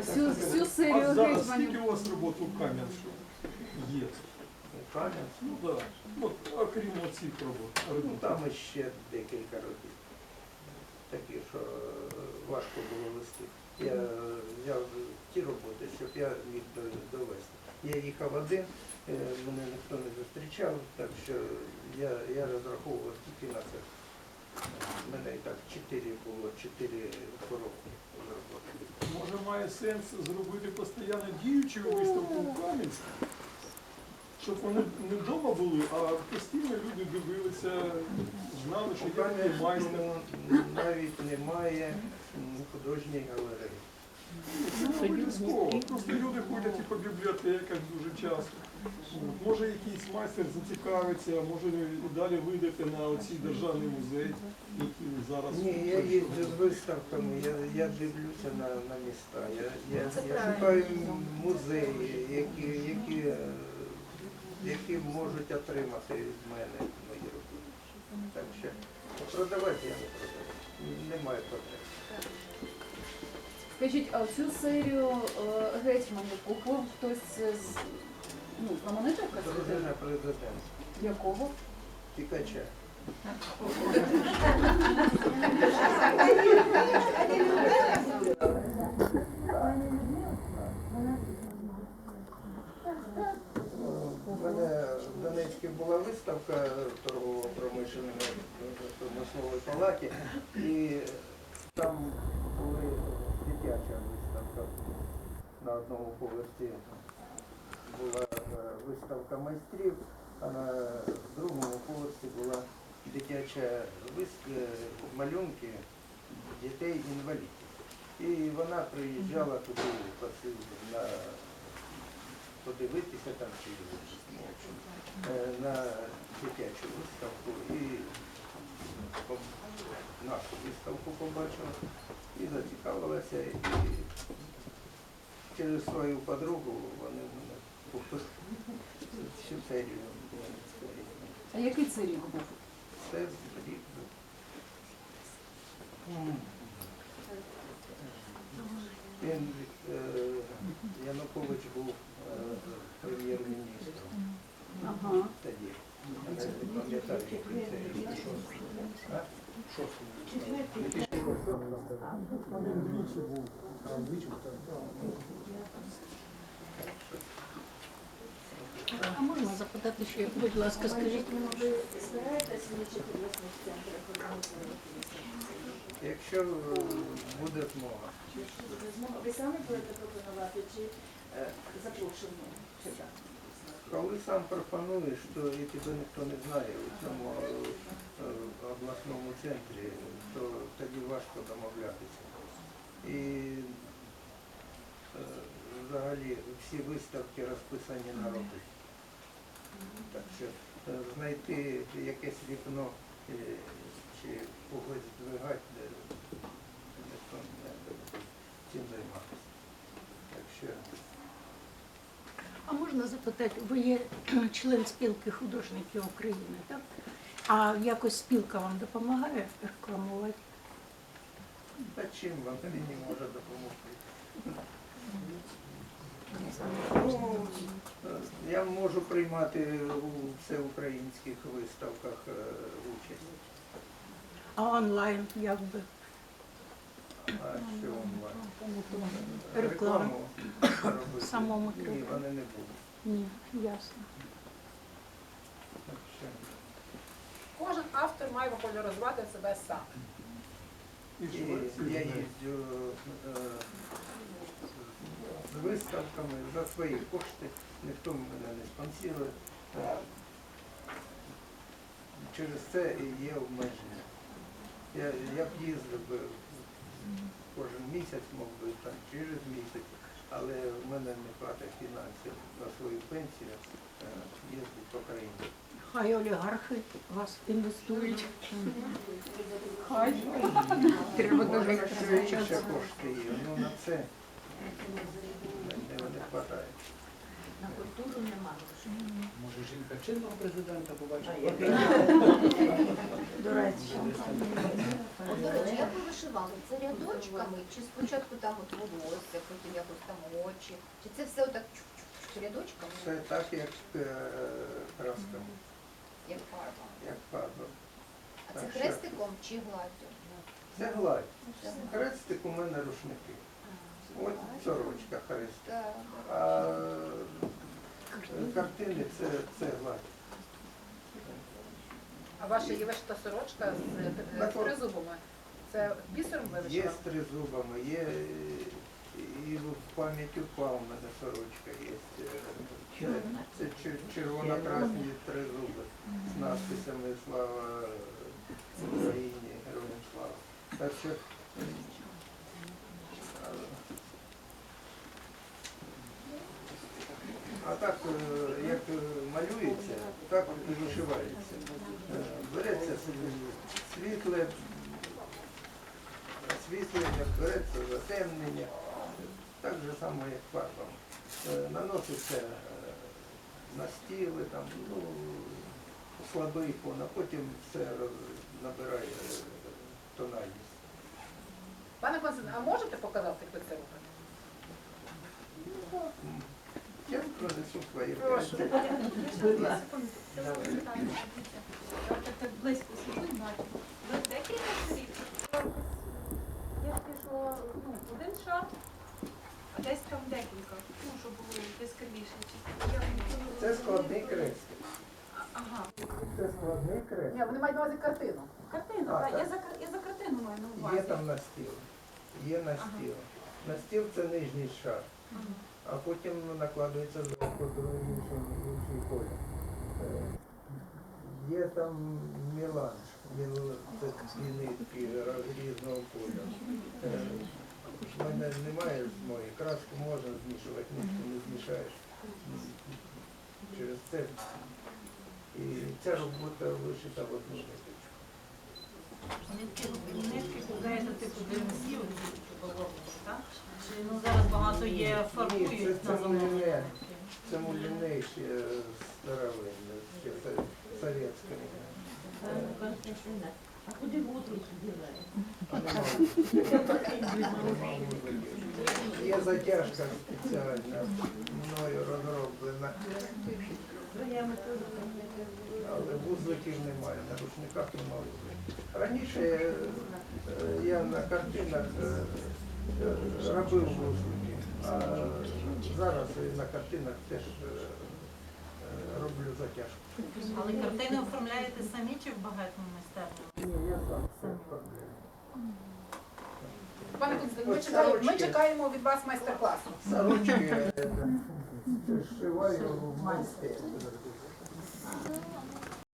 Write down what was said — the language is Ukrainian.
всю, всю серію А зараз скільки гетьманів. у вас робот у Кам'янську є? Кам'янськ. Ну так. От, окрім оцих робот. Ну там ще декілька років. Такі, що е, важко було вести. Я взяв ті роботи, щоб я міг до- довести. Я їхав один, е, мене ніхто не зустрічав, так що я, я розраховував тільки на це. У мене і так чотири було, чотири коробки з роботи. Може має сенс зробити постійно діючу виставку в Кам'янську? Щоб вони не вдома були, а постійно люди дивилися, знали, що У є майстер. Навіть немає художньої галереї. Обов'язково. Просто люди ходять і по бібліотеках дуже часто. От, Може якийсь майстер зацікавиться, може і далі вийдете на оцій державний музей, який зараз. Ні, я їздю з виставками, я, я дивлюся на, на міста. Я, я, я шукаю музеї, які, які, е, які можуть отримати від мене мої роботи. Так що продавати я не продаю. Немає потреби. Скажіть, а цю серію е, гетьманів купив хтось з ну, представників? Дружина президента. Якого? Тікача. У мене в Донецьку була виставка торгово-промишленої промислової палаті, і там була дитяча виставка на одному поверсі. Була е, виставка майстрів, а на другому поверсі була дитяча виставка малюнки дітей-інвалідів. І вона приїжджала туди на подивитися там чи е, на дитячу виставку і нашу виставку побачила і зацікавилася. І через свою подругу вони мене купили всю серію А який це рік був? Це рік був. Він, е, Янукович був е, прем'єр-міністром Ага. тоді. Я не пам'ятаю, який це рік. А запитати ще, будь ласка, скажіть? Якщо е, буде змога. Якщо буде змога, ви самі будете пропонувати чи е, запрошені сюди? Коли сам пропонуєш, то і тебе ніхто не знає у цьому е, обласному центрі, то тоді важко домовлятися. І взагалі всі виставки розписані на роки. Так що е, знайти якесь вікно е, чи когось здвигати, ніхто не цим займатися. Так що а можна запитати, ви є член спілки художників України, так? А якось спілка вам допомагає рекламувати? Та чим вам мені може допомогти? Ну, я можу приймати у всеукраїнських виставках е, участь. А онлайн як би? А що онлайн? Реклама. Рекламу робити? Самому Ні, вони не будуть. Ні, ясно. Так що Кожен автор має популяризувати себе сам. І я їздю е, з виставками за свої кошти, ніхто мене не спонсорує. Е, Через це і є обмеження. Я, я б їздив би кожен місяць, мов би, там, через місяць, але в мене не хватить фінансів на свою пенсію е, їздити по країні. Хай олігархи вас інвестують. Хай. Треба дуже призначати. інше кошти є, ну на це. На культуру нема грошей. Може, жінка чинного президента побачила? До речі. От, до речі, як ви вишивали? Це рядочками, чи спочатку там от волосся, потім якось там очі? Чи це все отак рядочками, Це так, як е, красками, як фарба? як фарба. А це Так, що? хрестиком чи гладдю? Це гладь. Хрестик у мене рушники. От сорочка хрест. Так, А е, картини це, це гладь. А ваша є вишита сорочка з е, тризубами. Це бісером Є з тризубами, є і в пам'ять упав у мене сорочка є. Е, Це, це чер- червоно-красні тризуби з надписами Слава Україні, Героям Слава. Так що е, а так, е, як е, малюється, так і вишивається. Е, Береться світле, освітлення, береться затемнення, так же само, як фарбом. Наноситься на стіли, там, ну, слабий фон, а потім все набирає тональність. Пане Константин, а можете показати, як ви це робите? Я принесу свої Прошу. близько сидить, бачу. Ви декілька шарів? Я пішло ну, один шар, а десь там декілька, ну, щоб було яскравіше. Це складний крест. Ага. Це складний крест. Ні, вони мають на увазі картину. Картину, А, так, я за, я за картину маю на увазі. Є там настіл. Є настіл. Настіл це нижній шар. А потім накладується зверху інший, інший колір. Е, Є там меланж, мел- це нитки різного кольору. Е, В мене немає змоги, краску можна змішувати, нитку не змішаєш. Через це. І ця робота вишита в одну. Нитки кудаєте типу ДМСів, так? Чи ну зараз багато є Ні, це, фарбують це на зелене? муліне. Це муліне ще старовинне, ще со- совєтське. А куди воду діваєте? А нема. Є затяжка спеціальна, мною розроблена, але вузликів немає, на рушниках немає вузликів. Раніше е, я на картинах е, е, робив вузлики, а зараз і на картинах теж е, е, роблю затяжку. Але картини оформляєте самі чи в багатому майстерні? Ні, я сам все оформляю. Пане Константин, ми чекаємо, ми чекаємо від вас майстер-класу. Сорочки е, зшиваю в майстерні.